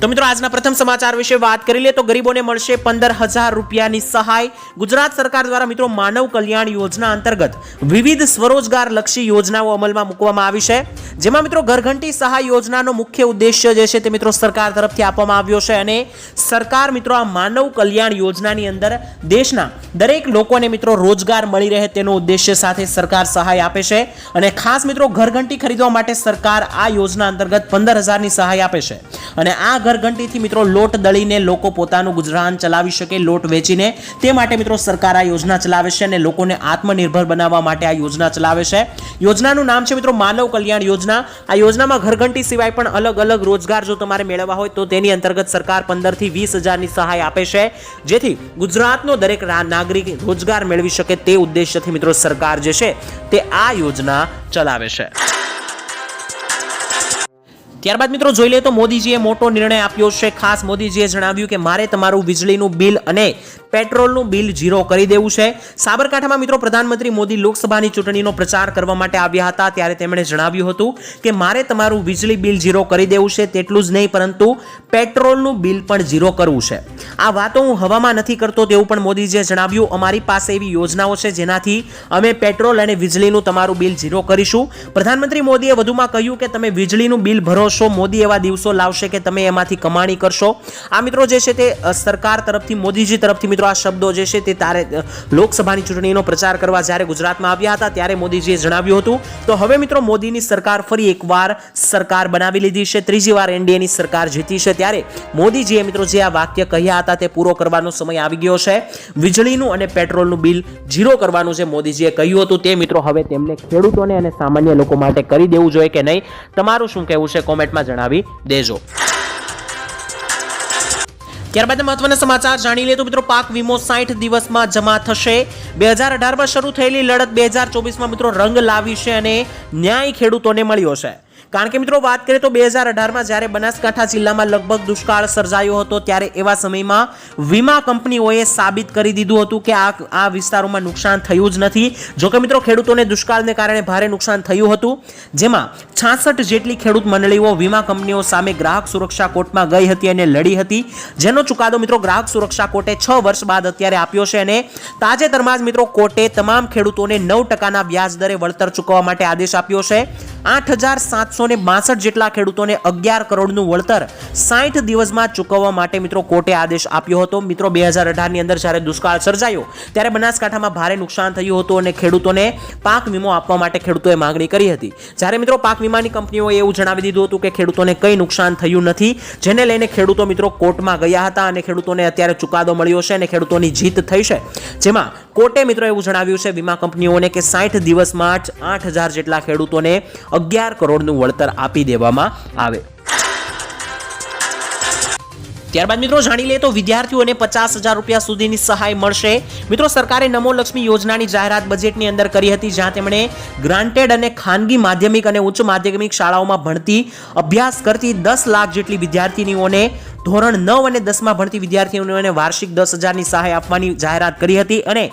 તો મિત્રો, આજના પ્રથમ સમાચાર વિશે વાત કરી લે તો ગરીબોને મળશે પંદર હજાર રૂપિયાની સહાય. ગુજરાત સરકાર દ્વારા મિત્રો માનવ કલ્યાણ યોજના અંતર્ગત વિવિધ સ્વરોજગાર લક્ષી યોજનાઓ અમલમાં મૂકવામાં આવી છે. જેમાં મિત્રો ઘરઘંટી સહાય યોજનાનો મુખ્ય ઉદ્દેશ્ય જે છે તે મિત્રો સરકાર તરફથી આપવામાં આવ્યો છે અને સરકાર મિત્રો આ માનવ કલ્યાણ યોજનાની અંદર દેશના દરેક લોકોને મિત્રો રોજગાર મળી રહે તેનો ઉદ્દેશ્ય સાથે સરકાર સહાય આપે છે અને ખાસ મિત્રો ઘરઘંટી ખરીદવા માટે સરકાર આ યોજના અંતર્ગત પંદર હજારની સહાય આપે છે. અને આ ઘરઘંટીથી મિત્રો લોટ દળીને લોકો પોતાનું ગુજરાન ચલાવી શકે, લોટ વેચીને. તે માટે મિત્રો સરકાર આ યોજના ચલાવે છે અને લોકોને આત્મનિર્ભર બનાવવા માટે આ યોજના ચલાવે છે. યોજનાનું નામ છે મિત્રો માનવ કલ્યાણ યોજના. આ યોજનામાં ઘરઘંટી સિવાય પણ અલગ અલગ રોજગાર જો તમારે મેળવવા હોય તો તેની અંતર્ગત સરકાર પંદરથી વીસ હજારની સહાય આપે છે. જેથી ગુજરાતનો દરેક નાગરિક રોજગાર મેળવી શકે તે ઉદ્દેશ્યથી મિત્રો સરકાર જે છે તે આ યોજના ચલાવે છે. ત્યારબાદ મિત્રો જોઈ લઈએ તો મોદીજીએ મોટો નિર્ણય આપ્યો છે. ખાસ મોદીજીએ જણાવ્યું કે મારે તમારું વીજળીનું બિલ અને પેટ્રોલનું બિલ ઝીરો કરી દેવું છે. સાબરકાંઠામાં મિત્રો પ્રધાનમંત્રી મોદી લોકસભાની ચૂંટણીનો પ્રચાર કરવા માટે આવ્યા હતા. ત્યારે તેમણે જણાવ્યું હતું કે મારે તમારું વીજળી બિલ ઝીરો કરી દેવું છે, તેટલું જ નહીં, પરંતુ પેટ્રોલનું બિલ પણ ઝીરો કરવું છે. આ વાતો હું હવામાં નથી કરતો તેવું પણ મોદીજીએ જણાવ્યું. અમારી પાસે એવી યોજનાઓ છે જેનાથી અમે પેટ્રોલ અને વીજળીનું તમારું બિલ ઝીરો કરીશું. પ્રધાનમંત્રી મોદીએ વધુમાં કહ્યું કે તમે વીજળીનું બિલ ભરો છો મોદી એવા દિવસો લાવશે કે તમે એમાંથી કમાણી કરશો. આ મિત્રો જે છે તે સરકાર તરફથી, મોદીજી તરફથી મિત્રો આ શબ્દો જે છે તે તારે લોકસભાની ચૂંટણીનો પ્રચાર કરવા જ્યારે ગુજરાતમાં આવ્યા હતા ત્યારે મોદીજીએ જણાવ્યું હતું. તો હવે મિત્રો મોદીની સરકાર ફરી એકવાર સરકાર બનાવી લીધી છે. ત્રીજી વાર એનડીએની સરકાર જીતી છે. ત્યારે મોદીજીએ મિત્રો જે આ વાક્ય કહ્યા હતા તે પૂરો કરવાનો સમય આવી ગયો છે. વીજળીનું અને પેટ્રોલનું બિલ ઝીરો કરવાનું જે મોદીજીએ કહ્યું હતું તે મિત્રો હવે તેમને ખેડૂતોને અને સામાન્ય લોકો માટે કરી દેવું જોઈએ કે નહીં? તમારું શું કહેવું છે? કોમેન્ટમાં જણાવી દેજો. ત્યારબાદ મહત્વના સમાચાર જાણી લે તો મિત્રો પાક વીમો સાઠ દિવસમાં જમા થશે. બે હજાર અઢારમાં શરૂ થયેલી લડત બે હજાર ચોવીસમાં મિત્રો રંગ લાવી છે અને ન્યાય ખેડૂતોને મળ્યો છે. કારણ કે મિત્રો વાત કરીએ તો બે હજાર અઢારમાં જ્યારે બનાસકાંઠા જિલ્લામાં લગભગ દુષ્કાળ સર્જાયો હતો, ત્યારે એવા સમયમાં વીમા કંપનીઓએ સાબિત કરી દીધું હતું કે આ આ વિસ્તારોમાં નુકસાન થયું જ નથી. જોકે મિત્રો ખેડૂતોને દુષ્કાળને કારણે ભારે નુકસાન થયું હતું. જેમાં છાસઠ જેટલી ખેડૂત મંડળીઓ વીમા કંપનીઓ સામે ગ્રાહક સુરક્ષા કોર્ટમાં ગઈ હતી અને લડી હતી. જેનો ચુકાદો મિત્રો ગ્રાહક સુરક્ષા કોર્ટે છ વર્ષ બાદ અત્યારે આપ્યો છે અને તાજેતરમાં જ મિત્રો કોર્ટે તમામ ખેડૂતોને નવ ટકાના વ્યાજ દરે વળતર ચૂકવવા માટે આદેશ આપ્યો છે. આઠ હજાર સાતસો ને બાસઠ જેટલા ખેડૂતોને અગિયાર કરોડનું વળતર સાઠ દિવસમાં ચૂકવવા માટે મિત્રો કોર્ટે આદેશ આપ્યો હતો. મિત્રો, બે હજાર અંદર જ્યારે દુષ્કાળ સર્જાયો, ત્યારે બનાસકાંઠામાં ભારે નુકસાન થયું હતું અને ખેડૂતોને પાક વીમો આપવા માટે ખેડૂતોએ માગણી કરી હતી. જ્યારે મિત્રો, પાક વીમાની કંપનીઓએ એવું જણાવી દીધું હતું કે ખેડૂતોને કંઈ નુકસાન થયું નથી, જેને લઈને ખેડૂતો મિત્રો કોર્ટમાં ગયા હતા અને ખેડૂતોને અત્યારે ચુકાદો મળ્યો છે અને ખેડૂતોની જીત થઈ છે. જેમાં કોર્ટે મિત્રો એવું જણાવ્યું છે, વીમા કંપનીઓને કે સાઠ દિવસમાં જ આઠ હજાર જેટલા ખેડૂતોને અગિયાર કરોડનું વળતર આપી દેવામાં આવે. ત્યારબાદ મિત્રો જાણી લઈએ તો વિદ્યાર્થીઓને પચાસ હજાર રૂપિયા સુધીની સહાય મળશે. મિત્રો સરકારે નમો લક્ષ્મી યોજનાની જાહેરાત બજેટની અંદર કરી હતી, જ્યાં તેમણે ગ્રાન્ટેડ અને ખાનગી માધ્યમિક અને ઉચ્ચ માધ્યમિક શાળાઓમાં ભણતી અભ્યાસ કરતી દસ લાખ જેટલી વિદ્યાર્થીનીઓને ધોરણ નવ અને દસમાં ભણતી વિદ્યાર્થીઓને વાર્ષિક દસ હજારની સહાય આપવાની જાહેરાત કરી હતી અને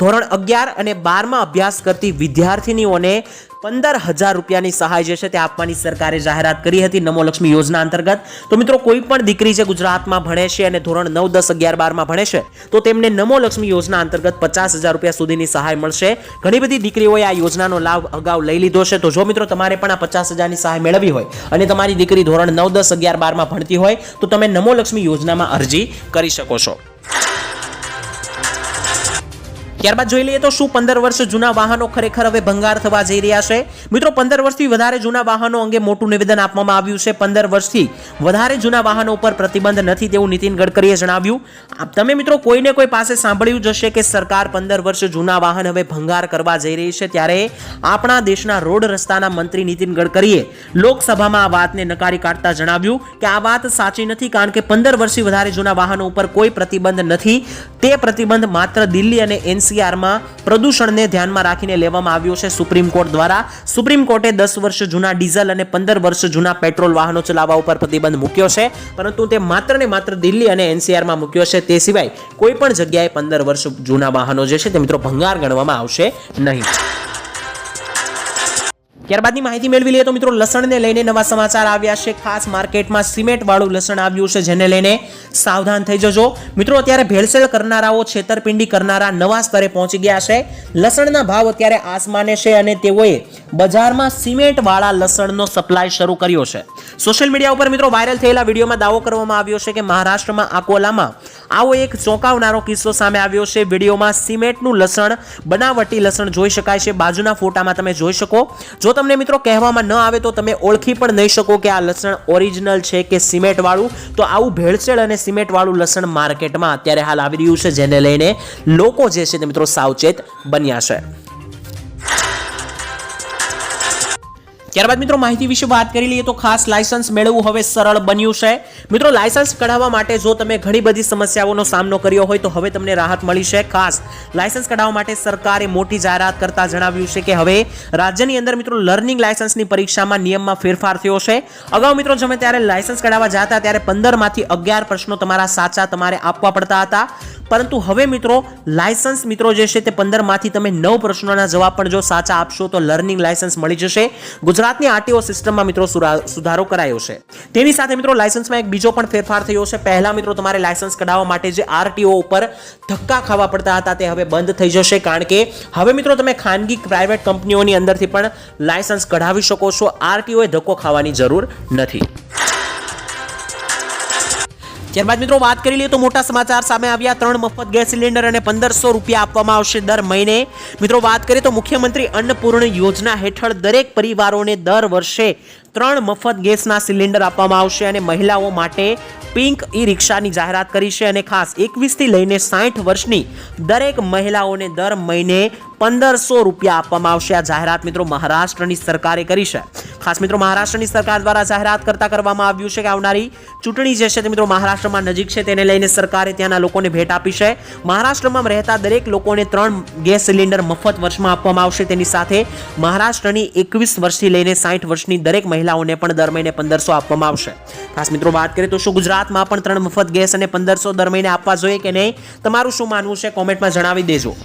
ધોરણ અગિયાર અને બારમાં અભ્યાસ કરતી વિદ્યાર્થીનીઓને પંદર હજાર રૂપિયાની સહાય જે છે તે આપવાની સરકારે જાહેરાત કરી હતી નમો લક્ષ્મી યોજના અંતર્ગત. તો મિત્રો, કોઈ પણ દીકરી જે ગુજરાતમાં ભણે છે અને ધોરણ નવ, દસ, અગિયાર, બારમાં ભણે છે, તો તેમને નમો લક્ષ્મી યોજના અંતર્ગત પચાસ હજાર રૂપિયા સુધીની સહાય મળશે. ઘણી બધી દીકરીઓએ આ યોજનાનો લાભ અગાઉ લઈ લીધો છે. તો જો મિત્રો, તમારે પણ આ પચાસ હજારની સહાય મેળવી હોય અને તમારી દીકરી ધોરણ નવ, દસ, અગિયાર, બારમાં ભણતી હોય, તો તમે નમો લક્ષ્મી યોજનામાં અરજી કરી શકો છો. ત્યારબાદ જોઈ લઈએ તો શું પંદર વર્ષ જૂના વાહનો ખરેખર હવે ભંગાર થવા જઈ રહ્યા છે? મિત્રો, પંદર વર્ષથી વધારે જૂના વાહનો અંગે મોટું નિવેદન આપવામાં આવ્યું છે. પંદર વર્ષથી વધારે જૂના વાહનો ઉપર પ્રતિબંધ નથી તેવું નીતિન ગડકરીએ જણાવ્યું. તમે મિત્રો કોઈને કોઈ પાસે સાંભળ્યું જશે કે સરકાર પંદર વર્ષ જૂના વાહન હવે ભંગાર કરવા જઈ રહી છે ત્યારે આપણા દેશના રોડ રસ્તાના મંત્રી નીતિન ગડકરીએ લોકસભામાં આ વાતને નકારી કાઢતા જણાવ્યું કે આ વાત સાચી નથી કારણ કે પંદર વર્ષથી વધારે જૂના વાહનો ઉપર કોઈ પ્રતિબંધ નથી. તે પ્રતિબંધ માત્ર દિલ્હી અને એનસી એનસીઆરમાં પ્રદૂષણને ધ્યાનમાં રાખીને લેવામાં આવ્યો છે સુપ્રીમ કોર્ટ દ્વારા. સુપ્રીમ કોર્ટે દસ વર્ષ જૂના ડીઝલ અને પંદર વર્ષ જૂના પેટ્રોલ વાહનો ચલાવવા ઉપર પ્રતિબંધ મૂક્યો છે. પરંતુ તે માત્ર ને માત્ર દિલ્હી અને એનસીઆરમાં મૂક્યો છે. તે સિવાય કોઈ પણ જગ્યાએ પંદર વર્ષ જૂના વાહનો જે છે તે મિત્રો ભંગાર ગણવામાં આવશે નહીં. ત્યારબાદની માહિતી મેળવી લઈએ તો મિત્રો લસણને લઈને નવા સમાચાર આવ્યા છે. ખાસ માર્કેટમાં સિમેન્ટવાળું લસણ આવ્યું છે, જેને લઈને સાવધાન થઈ જજો. મિત્રો, અત્યારે ભેળસેળ કરનારાઓ, છેતરપિંડી કરનારા નવા સ્તરે પહોંચી ગયા છે. લસણના ભાવ અત્યારે આસમાને છે અને તેઓએ બજારમાં સિમેન્ટવાળા લસણનો સપ્લાય શરૂ કર્યો છે. સોશિયલ મીડિયા ઉપર મિત્રો વાયરલ થયેલા વિડીયોમાં દાવો કરવામાં આવ્યો છે કે મહારાષ્ટ્રમાં અકોલામાં આવો એક ચોંકાવનારો કિસ્સો સામે આવ્યો છે. વિડીયોમાં સિમેન્ટનું લસણ, બનાવટી લસણ જોઈ શકાય છે. બાજુના ફોટામાં તમે જોઈ શકો. જો તમને મિત્રો કહેવામાં ન આવે તો તમે ઓળખી પણ નહીં શકો કે આ લસણ ઓરિજિનલ છે કે સિમેન્ટ વાળું તો આવું ભેળસેળ અને સિમેન્ટ વાળું લસણ માર્કેટમાં અત્યારે હાલ આવી રહ્યું છે, જેને લઈને લોકો જે છે તે મિત્રો સાવચેત બન્યા છે. ત્યારબાદ મિત્રો માહિતી વિશે વાત કરી લઈએ તો ખાસ લાયસન્સ મેળવવું હવે સરળ બન્યું છે. મિત્રો લાયસન્સ કઢાવવા માટે જો તમે ઘણી બધી સમસ્યાઓનો સામનો કર્યો હોય તો હવે તમને રાહત મળી છે. ખાસ લાયસન્સ કઢાવવા માટે સરકારે મોટી જાહેરાત કરતા જણાવ્યું છે કે હવે રાજ્યની અંદર મિત્રો લર્નિંગ લાયસન્સની પરીક્ષામાં નિયમમાં ફેરફાર થયો છે. અગાઉ મિત્રો તમે ત્યારે લાયસન્સ કઢાવવા જતા ત્યારે પંદરમાંથી અગિયાર પ્રશ્નો તમારા સાચા તમારે આપવા પડતા હતા. પરંતુ હવે મિત્રો લાયસન્સ મિત્રો જે છે તે પંદરમાંથી તમે નવ પ્રશ્નોના જવાબ પણ જો સાચા આપશો તો લર્નિંગ લાયસન્સ મળી જશે. ગુજરાતની આરટીઓ સિસ્ટમમાં મિત્રો સુધારો કરાયો છે. તેની સાથે મિત્રો લાયસન્સમાં એક બીજો પણ ફેરફાર થયો છે. પહેલા મિત્રો તમારે લાયસન્સ કઢાવવા માટે જે આરટીઓ ઉપર ધક્કા ખાવા પડતા હતા તે હવે બંધ થઈ જશે. કારણ કે હવે મિત્રો તમે ખાનગી પ્રાઇવેટ કંપનીઓની અંદરથી પણ લાયસન્સ કઢાવી શકો છો. આરટીઓએ ધક્કો ખાવાની જરૂર નથી. ત્યારબાદ મિત્રો વાત કરી લઈએ તો મોટા સમાચાર સામે આવ્યા. ત્રણ મફત ગેસ સિલિન્ડર અને પંદરસો રૂપિયા આપવામાં આવશે દર મહિને. મિત્રો વાત કરીએ તો મુખ્યમંત્રી અન્નપૂર્ણ યોજના હેઠળ દરેક પરિવારોને દર વર્ષે ત્રણ મફત ગેસના સિલિન્ડર આપવામાં આવશે અને મહિલાઓ માટે પિંક ઈ રિક્ષાની જાહેરાત કરી છે અને ખાસ એકવીસથી લઈને સાઠ વર્ષની દરેક મહિલાઓને દર મહિને પંદરસો રૂપિયા આપવામાં આવશે. આ જાહેરાત મિત્રો મહારાષ્ટ્રની સરકારે કરી છે. ખાસ મિત્રો મહારાષ્ટ્રની સરકાર દ્વારા જાહેરાત કરતા કરવામાં આવ્યું છે કે આવનારી ચૂંટણી જે છે તે મિત્રો મહારાષ્ટ્રમાં નજીક છે. તેને લઈને સરકારે ત્યાંના લોકોને ભેટ આપી છે. મહારાષ્ટ્રમાં રહેતા દરેક લોકોને ત્રણ ગેસ સિલિન્ડર મફત વર્ષમાં આપવામાં આવશે. તેની સાથે મહારાષ્ટ્રની એકવીસ વર્ષથી લઈને સાઠ વર્ષની દરેક મહિલાઓને પણ દર મહિને પંદરસો આપવામાં આવશે. ખાસ મિત્રો વાત કરીએ તો શું ગુજરાતમાં પણ ત્રણ મફત ગેસ અને પંદરસો દર મહિને આપવા જોઈએ કે નહીં? તમારું શું માનવું છે? કોમેન્ટમાં જણાવી દેજો.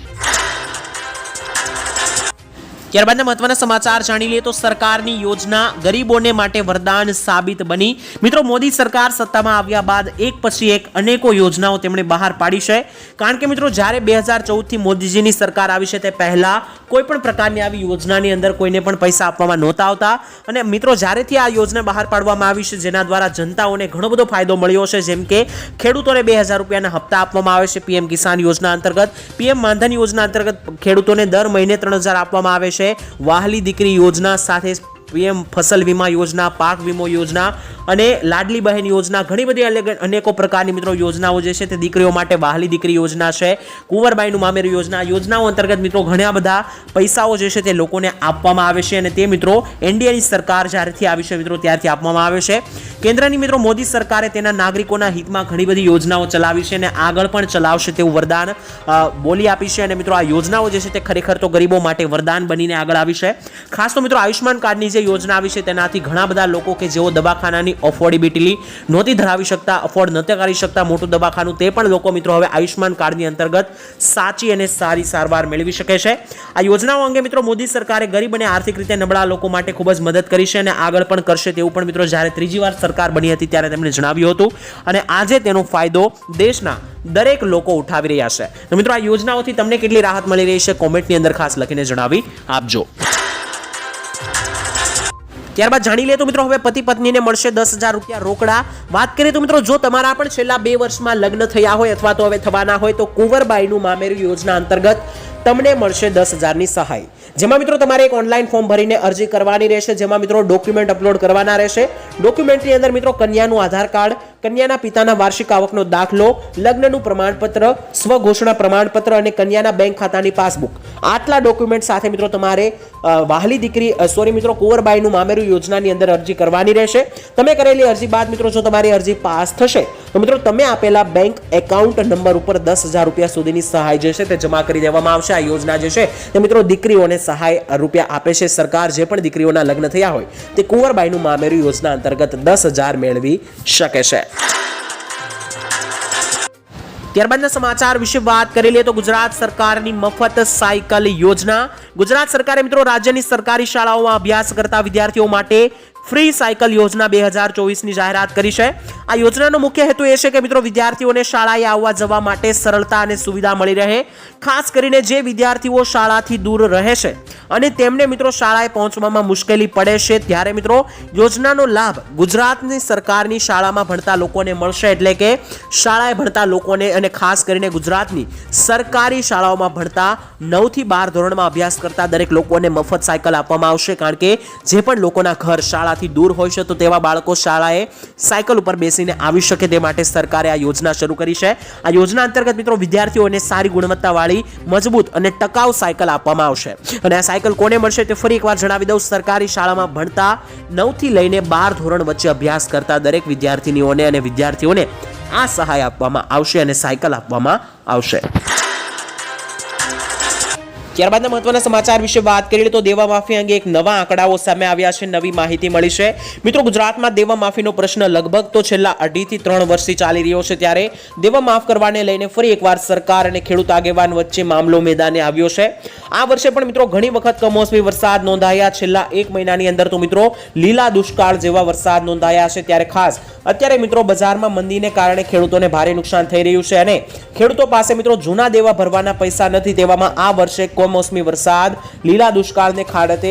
ત્યારબાદના મહત્વના સમાચાર જાણી લઈએ તો સરકારની યોજના ગરીબોને માટે વરદાન સાબિત બની. મિત્રો, મોદી સરકાર સત્તામાં આવ્યા બાદ એક પછી એક અનેકો યોજનાઓ તેમણે બહાર પાડી છે. કારણ કે મિત્રો, જ્યારે બે હજાર ચૌદથી મોદીજીની સરકાર આવી છે તે પહેલાં કોઈ પણ પ્રકારની આવી યોજનાની અંદર કોઈને પણ પૈસા આપવામાં નહોતા આવતા. અને મિત્રો, જ્યારેથી આ યોજના બહાર પાડવામાં આવી છે, જેના દ્વારા જનતાઓને ઘણો બધો ફાયદો મળ્યો છે. જેમ કે ખેડૂતોને બે હજાર રૂપિયાના હપ્તા આપવામાં આવે છે, પીએમ કિસાન યોજના અંતર્ગત. પીએમ માનધન યોજના અંતર્ગત ખેડૂતોને દર મહિને ત્રણ હજાર આપવામાં આવે છે. વાહલી દીકરી યોજના સાથે પીએમ ફસલ વીમા યોજના, પાક વીમો યોજના અને લાડલી બહેન યોજના, ઘણી બધી અનેકો પ્રકારની મિત્રો યોજનાઓ જે છે તે દીકરીઓ માટે વાહલી દીકરી યોજના છે, કુંવરબાઈનું મામેરું યોજના, યોજનાઓ અંતર્ગત મિત્રો ઘણા બધા પૈસાઓ જે છે તે લોકોને આપવામાં આવે છે અને તે મિત્રો એનડીએની સરકાર જ્યારથી આવી છે મિત્રો ત્યારથી આપવામાં આવે છે. કેન્દ્રની મિત્રો મોદી સરકારે તેના નાગરિકોના હિતમાં ઘણી બધી યોજનાઓ ચલાવી છે અને આગળ પણ ચલાવશે તેવું વરદાન બોલી આપી છે અને મિત્રો આ યોજનાઓ જે છે તે ખરેખર તો ગરીબો માટે વરદાન બનીને આગળ આવી છે. ખાસ તો મિત્રો આયુષ્યમાન કાર્ડની જે યોજના આવી છે તેનાથી ઘણા બધા લોકો કે જેઓ દવાખાનાની અફોર્ડેબિલિટી નહોતી ધરાવી શકતા અફોર્ડ નહોતા કરી શકતા મોટું દવાખાનું, તે પણ લોકો મિત્રો હવે આયુષ્માન કાર્ડની અંતર્ગત સાચી અને સારી સારવાર મેળવી શકે છે. આ યોજનાઓ અંગે મિત્રો મોદી સરકારે ગરીબ અને આર્થિક રીતે નબળા લોકો માટે ખૂબ જ મદદ કરી છે અને આગળ પણ કરશે તેવું પણ મિત્રો જ્યારે ત્રીજી વાર સરકાર બની હતી ત્યારે તેમણે જણાવ્યું હતું. અને આજે તેનો ફાયદો દેશના દરેક લોકો ઉઠાવી રહ્યા છે. તો મિત્રો આ યોજનાઓથી તમને કેટલી રાહત મળી રહી છે? કોમેન્ટની અંદર ખાસ લખીને જણાવી આપજો. ત્યારબાદ જાણી લે તો મિત્રો હવે પતિ પત્નીને મળશે દસ હજાર રૂપિયા રોકડા. વાત કરીએ તો મિત્રો જો તમારા પણ છેલ્લા બે વર્ષમાં લગ્ન થયા હોય અથવા તો હવે થવાના હોય તો કુંવરબાઈનું મામેરું યોજના અંતર્ગત તમને મળશે દસ હજારની સહાય. જેમાં મિત્રો તમારે એક ઓનલાઈન ફોર્મ ભરીને અરજી કરવાની રહેશે, જેમાં મિત્રો ડોક્યુમેન્ટ અપલોડ કરવાના રહેશે. ડોક્યુમેન્ટની અંદર મિત્રો કન્યાનું આધાર કાર્ડ કન્યાના પિતાના વાર્ષિક આવકનો દાખલો, લગ્નનું પ્રમાણપત્ર, સ્વઘોષણા પ્રમાણપત્ર અને કન્યાના બેંક ખાતાની પાસબુક. આટલા ડોક્યુમેન્ટ સાથે મિત્રો તમારે વાહલી દીકરી સોરી મિત્રો, કુંવરબાઈનું મામેરું યોજનાની અંદર અરજી કરવાની રહેશે. તમે કરેલી અરજી બાદ મિત્રો જો તમારી અરજી પાસ થશે, તો મિત્રો તમે આપેલા બેંક એકાઉન્ટ નંબર ઉપર દસ હજાર રૂપિયા સુધીની સહાય જે છે તે જમા કરી દેવામાં આવશે. આ યોજના જે છે તે મિત્રો દીકરીઓને સહાય રૂપિયા આપે છે. સરકાર જે પણ દીકરીઓના લગ્ન થયા હોય, તે કુંવરબાઈનું મામેરું યોજના અંતર્ગત દસ હજાર મેળવી શકે છે. ત્યારબાદના સમાચાર વિશે વાત કરી લઈએ તો ગુજરાત સરકારની મફત સાયકલ યોજના. ગુજરાત સરકારે મિત્રો રાજ્યની સરકારી શાળાઓમાં અભ્યાસ કરતા વિદ્યાર્થીઓ માટે ફ્રી સાયકલ યોજના બે હજાર ચોવીસની જાહેરાત કરી છે. આ યોજનાનો મુખ્ય હેતુ એ છે કે મિત્રો વિદ્યાર્થીઓને શાળાએ આવવા જવા માટે સરળતા અને સુવિધા મળી રહે, ખાસ કરીને જે વિદ્યાર્થીઓ શાળાથી દૂર રહે છે. અને તેમને મિત્રો શાળાએ પહોંચવામાં મુશ્કેલી પડે છે. ત્યારે મિત્રો યોજનાનો લાભ ગુજરાતની સરકારની શાળામાં ભણતા લોકોને મળશે એટલે કે શાળાએ ભણતા લોકોને અને ખાસ કરીને ગુજરાતની સરકારી શાળાઓમાં ભણતા નવથી બાર ધોરણમાં અભ્યાસ કરતા દરેક લોકોને મફત સાયકલ આપવામાં આવશે. કારણ કે જે પણ લોકોના ઘર શાળાથી દૂર હોય છે તો તેવા બાળકો શાળાએ સાયકલ ઉપર બેસીને આવી શકે તે માટે સરકારે આ યોજના શરૂ કરી છે. આ યોજના અંતર્ગત મિત્રો વિદ્યાર્થીઓને સારી ગુણવત્તાવાળી, મજબૂત અને ટકાઉ સાયકલ આપવામાં આવશે. અને આ સાયકલ કોને મળશે તે ફરી એકવાર જણાવી દઉં. સરકારી શાળામાં ભણતા નવથી લઈને બાર ધોરણ વચ્ચે અભ્યાસ કરતા દરેક વિદ્યાર્થીનીઓને અને વિદ્યાર્થીઓને આ સહાય આપવામાં આવશે અને સાયકલ આપવામાં આવશે. ત્યારબાદના મહત્વના સમાચાર વિશે વાત કરીએ તો દેવા માફી અંગે એક નવા આંકડાઓ સામે આવ્યા છે, નવી માહિતી મળી છે. મિત્રો, ગુજરાતમાં દેવા માફીનો પ્રશ્ન લગભગ તો છેલ્લા અઢીથી ત્રણ વર્ષથી ચાલી રહ્યો છે ત્યારે દેવા માફ કરવાને લઈને ફરી એકવાર સરકાર અને ખેડૂત આગેવાન વચ્ચે મામલો મેદાને આવ્યો છે. આ વર્ષે પણ મિત્રો ઘણી વખત કમોસમી વરસાદ નોંધાયા. છેલ્લા એક મહિનાની અંદર તો મિત્રો લીલા દુષ્કાળ જેવા વરસાદ નોંધાયા છે. ત્યારે ખાસ અત્યારે મિત્રો બજારમાં મંદીને કારણે ખેડૂતોને ભારે નુકસાન થઈ રહ્યું છે અને ખેડૂતો પાસે મિત્રો જૂના દેવા ભરવાના પૈસા નથી. તેવામાં આ વર્ષે કમોસમી વરસાદ, લીલા દુષ્કાળને ખાડતે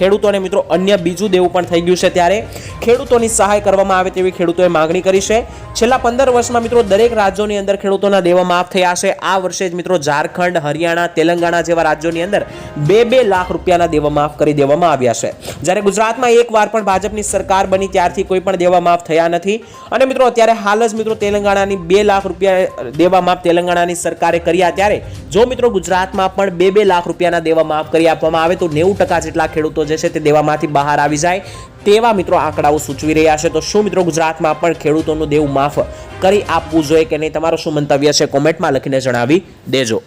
ખેડૂતોને મિત્રો અન્ય બીજું દેવું પણ થઈ ગયું છે ત્યારે ખેડૂતોની સહાય કરવામાં આવે તેવી ખેડૂતોએ માગણી કરી છે. છેલ્લા પંદર વર્ષમાં મિત્રો દરેક રાજ્યોની અંદર ખેડૂતોના દેવા માફ થયા છે. આ વર્ષે જ મિત્રો ઝારખંડ, હરિયાણા, તેલંગાણા જેવા રાજ્યોની અંદર બે બે લાખ રૂપિયાના દેવા માફ કરી દેવામાં આવ્યા છે. જ્યારે ગુજરાતમાં એક વાર પણ ભાજપની સરકાર બની ત્યારથી કોઈ પણ દેવા માફ થયા નથી. અને મિત્રો અત્યારે હાલ જ મિત્રો તેલંગાણાની બે લાખ રૂપિયા દેવા માફ તેલંગાણાની સરકારે કર્યા. ત્યારે જો મિત્રો ગુજરાતમાં પણ બે બે લાખ રૂપિયાના દેવા માફ કરી આપવામાં આવે તો નેવું ટકા જેટલા ખેડૂતો જે છે તે દેવામાંથી બહાર આવી જાય તેવા મિત્રો આંકડાઓ સૂચવી રહ્યા છે. તો શું મિત્રો ગુજરાતમાં પણ ખેડૂતોનું દેવું માફ કરી આપવું જોઈએ કે નહીં? તમારું શું મંતવ્ય છે? કોમેન્ટમાં લખીને જણાવી દેજો.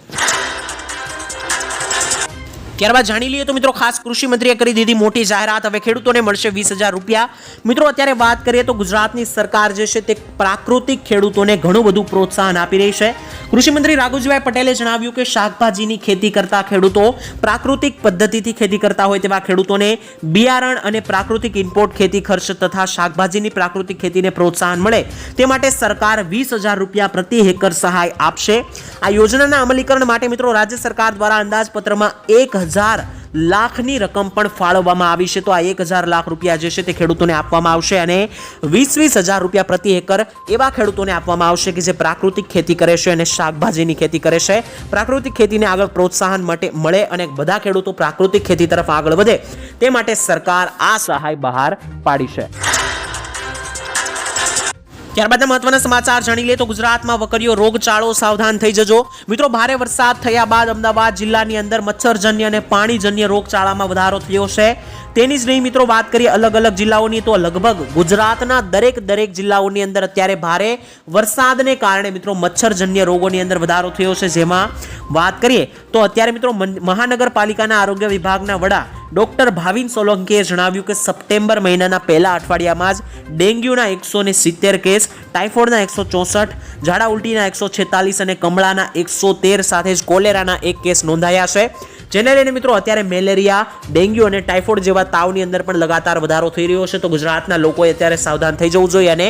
ત્યારબાદ જાણી લઈએ તો મિત્રો ખાસ કૃષિ મંત્રીએ કરી દીધી મોટી જાહેરાત. હવે ખેડૂતોને મળશે વીસ હજાર રૂપિયા. મિત્રો, અત્યારે વાત કરીએ તો ગુજરાતની સરકાર જે છે તે પ્રાકૃતિક ખેડૂતોને ઘણું બધું પ્રોત્સાહન આપી રહી છે. કૃષિમંત્રી રાઘુજીભાઈ પટેલે જણાવ્યું કે શાકભાજીની ખેતી કરતા ખેડૂતો પ્રાકૃતિક પદ્ધતિથી ખેતી કરતા હોય તેવા ખેડૂતોને બિયારણ અને પ્રાકૃતિક ઇમ્પોર્ટ ખેતી ખર્ચ તથા શાકભાજીની પ્રાકૃતિક ખેતીને પ્રોત્સાહન મળે તે માટે સરકાર વીસ હજાર રૂપિયા પ્રતિ હેક્ટર સહાય આપશે. આ યોજનાના અમલીકરણ માટે મિત્રો રાજ્ય સરકાર દ્વારા અંદાજપત્રમાં એક હજાર લાખની રકમ પણ ફાળવવામાં આવી છે. તો આ એક હજાર લાખ રૂપિયા જે છે તે ખેડૂતોને આપવામાં આવશે અને વીસ વીસ હજાર રૂપિયા પ્રતિ એકર એવા ખેડૂતોને આપવામાં આવશે કે જે પ્રાકૃતિક ખેતી કરે છે અને શાકભાજીની ખેતી કરે છે. પ્રાકૃતિક ખેતીને આગળ પ્રોત્સાહન માટે મળે અને બધા ખેડૂતો પ્રાકૃતિક ખેતી તરફ આગળ વધે. તે માટે સરકાર આ સહાય બહાર પાડી છે. ત્યારબાદના મહત્વના સમાચાર જાણી લે તો ગુજરાતમાં વકરીઓ રોગચાળો સાવધાન થઈ જજો. મિત્રો, ભારે વરસાદ થયા બાદ અમદાવાદ જિલ્લાની અંદર મચ્છરજન્ય અને પાણીજન્ય રોગચાળામાં વધારો થયો છે. તેની જ નહીં મિત્રો, વાત કરીએ અલગ અલગ જિલ્લાઓની, તો લગભગ ગુજરાતના દરેક દરેક જિલ્લાઓની અંદર અત્યારે ભારે વરસાદને કારણે મિત્રો મચ્છરજન્ય રોગોની અંદર વધારો થયો છે. જેમાં વાત કરીએ તો અત્યારે મિત્રો મહાનગરપાલિકાના આરોગ્ય વિભાગના વડા ડોક્ટર ભાવિન સોલંકીએ જણાવ્યું કે સપ્ટેમ્બર મહિનાના પહેલા અઠવાડિયામાં જ ડેન્ગ્યુના એકસો ને સિત્તેર કેસ, ટાઇફોઇડના એકસો ચોસઠ, ઝાડા ઉલટીના એકસો છેતાલીસ અને કમળાના એકસો તેર સાથે જ કોલેરાના એક કેસ નોંધાયા છે. જેને લઈને મિત્રો અત્યારે મેલેરિયા, ડેન્ગ્યુ અને ટાઇફોઇડ જેવા તાવની અંદર પણ લગાતાર વધારો થઈ રહ્યો છે. તો ગુજરાતના લોકોએ અત્યારે સાવધાન થઈ જવું જોઈએ અને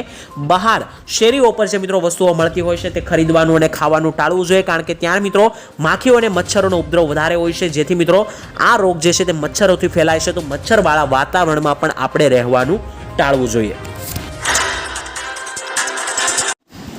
બહાર શેરીઓ પર જે મિત્રો વસ્તુઓ મળતી હોય છે તે ખરીદવાનું અને ખાવાનું ટાળવું જોઈએ. કારણ કે ત્યાં મિત્રો માખીઓ અને મચ્છરોનો ઉપદ્રવ વધારે હોય છે. જેથી મિત્રો આ રોગ જે છે તે મચ્છરોથી ફેલાય છે. તો મચ્છરવાળા વાતાવરણમાં પણ આપણે રહેવાનું ટાળવું જોઈએ.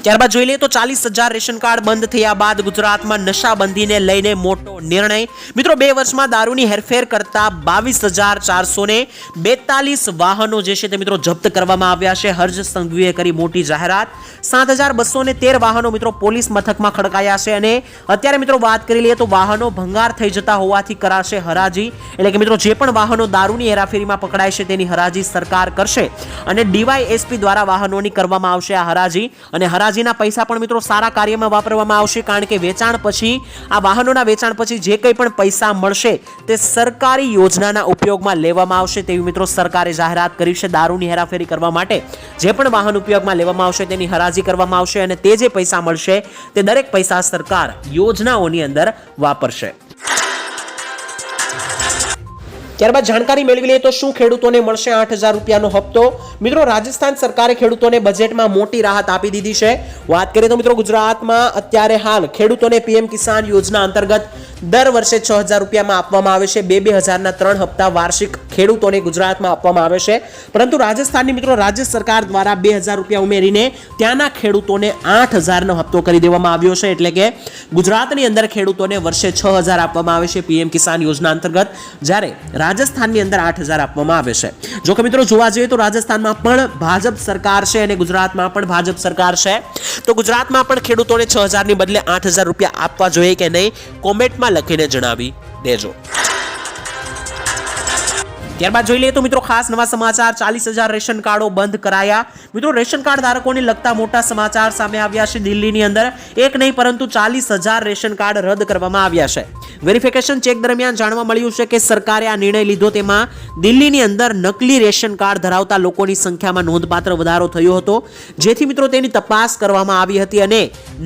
ત્યારબાદ જોઈ લઈએ તો ચાલીસ હજાર રેશન કાર્ડ બંધ થયા બાદ ગુજરાતમાં નશાબંધીને લઈને મોટો નિર્ણય. મિત્રો, બે વર્ષમાં દારૂની હેરફેર કરતા બાવીસ હજાર ચારસો ને બેતાલીસ વાહનો જે છે તે મિત્રો જપ્ત કરવામાં આવ્યા છે. હર્જ સંઘવીએ કરી મોટી જાહેરાત. સાત હજાર બસો ને તેર વાહનો મિત્રો પોલીસ મથકમાં ખડકાયા છે અને અત્યારે મિત્રો વાત કરી લઈએ તો વાહનો ભંગાર થઈ જતા હોવાથી કરાશે હરાજી. એટલે કે મિત્રો, જે પણ વાહનો દારૂની હેરાફેરીમાં પકડાય છે તેની હરાજી સરકાર કરશે. અને ડીવાયએસપી દ્વારા વાહનોની કરવામાં આવશે આ હરાજી. અને હરાજીના પૈસા પણ મિત્રો સારા કાર્યમાં વાપરવામાં આવશે, કારણ કે વેચાણ પછી, આ વાહનોના વેચાણ પછી જે કંઈ પણ પૈસા મળશે, તે સરકારી યોજનાના ઉપયોગમાં લેવામાં આવશે તેવી મિત્રો સરકારે જાહેરાત કરી છે. દારૂની હેરાફેરી કરવા માટે જે પણ વાહન ઉપયોગમાં લેવામાં આવશે તેની હરાજી કરવામાં આવશે અને તે જે પૈસા મળશે, તે દરેક પૈસા સરકાર યોજનાઓની અંદર વાપરશે. ત્યારબાદ જાણકારી મેળવી લઈએ તો શું ખેડૂતોને મળશે આઠ હજાર રૂપિયાનો હપ્તો? મિત્રો, રાજસ્થાન સરકારે ખેડૂતોને બજેટમાં મોટી રાહત આપી દીધી છે. વાત કરીએ તો મિત્રો, ગુજરાતમાં અત્યારે હાલ ખેડૂતોને પીએમ કિસાન યોજના અંતર્ગત દર વર્ષે છ હજાર રૂપિયામાં આપવામાં આવે છે. બે બે હજારના ત્રણ હપ્તા વાર્ષિક ખેડૂતોને ગુજરાતમાં આપવામાં આવે છે. પરંતુ રાજસ્થાનની મિત્રો રાજ્ય સરકાર દ્વારા બે હજાર રૂપિયા ઉમેરીને ત્યાંના ખેડૂતોને આઠ હજારનો હપ્તો કરી દેવામાં આવ્યો છે. એટલે કે ગુજરાતની અંદર ખેડૂતોને વર્ષે છ હજાર આપવામાં આવે છે પીએમ કિસાન યોજના અંતર્ગત, જ્યારે રાજસ્થાનની અંદર આઠ હજાર આપવામાં આવે છે. જો કે મિત્રો જોવા જઈએ તો રાજસ્થાનમાં પણ ભાજપ સરકાર છે અને ગુજરાતમાં પણ ભાજપ સરકાર છે. તો ગુજરાતમાં પણ ખેડૂતોને છ હજારની બદલે આઠ હજાર રૂપિયા આપવા જોઈએ કે નહીં, કોમેન્ટમાં લખીને જણાવી દેજો. ત્યારબાદ જોઈ લઈએ તો મિત્રો ખાસ નવા સમાચાર. ચાલીસ હજાર રેશન કાર્ડો બંધ કરાયા. મિત્રો રેશન કાર્ડ ધારકોને લગતા મોટા સમાચાર સામે આવ્યા છે દિલ્હીની અંદર. એક નહીં, પરંતુ ચાલીસ હજાર રેશન કાર્ડ રદ કરવામાં આવ્યા છે. વેરિફિકેશન ચેક દરમિયાન જાણવા મળ્યું છે કે સરકારે આ નિર્ણય લીધો. તેમાં દિલ્હીની અંદર નકલી રેશન કાર્ડ ધરાવતા લોકોની સંખ્યામાં નોંધપાત્ર વધારો થયો હતો. જેથી મિત્રો તેની તપાસ કરવામાં આવી હતી અને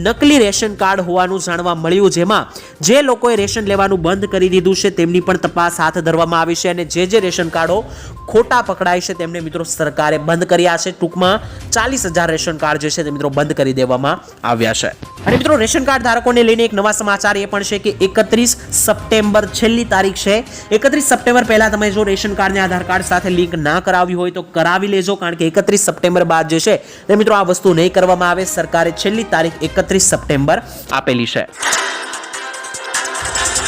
નકલી રેશન કાર્ડ હોવાનું જાણવા મળ્યું. જેમાં જે લોકોએ રેશન લેવાનું બંધ કરી દીધું છે તેમની પણ તપાસ હાથ ધરવામાં આવી છે અને જે જે રેશન કાર્ડો ખોટા પકડાય છે તેમને મિત્રો સરકારે બંધ કર્યા છે. ટૂંકમાં ચાલીસ હજાર રેશન કાર્ડ જે છે તે મિત્રો બંધ કરી દેવામાં આવ્યા છે. અને મિત્રો રેશન કાર્ડ ધારકોને લઈને એક નવા સમાચાર એ પણ છે કે એકત્રીસ સપ્ટેમ્બર છેલ્લી તારીખ છે. એકત્રીસ સપ્ટેમ્બર પહેલા તમે જો રેશન કાર્ડને આધાર કાર્ડ સાથે લિંક ના કરાવી હોય તો કરાવી લેજો કારણ કે એકત્રીસ સપ્ટેમ્બર બાદ જે છે તે મિત્રો આ વસ્તુ નહીં કરવામાં આવે. સરકારે છેલ્લી તારીખ એકત્રીસ સપ્ટેમ્બર આપેલી છે.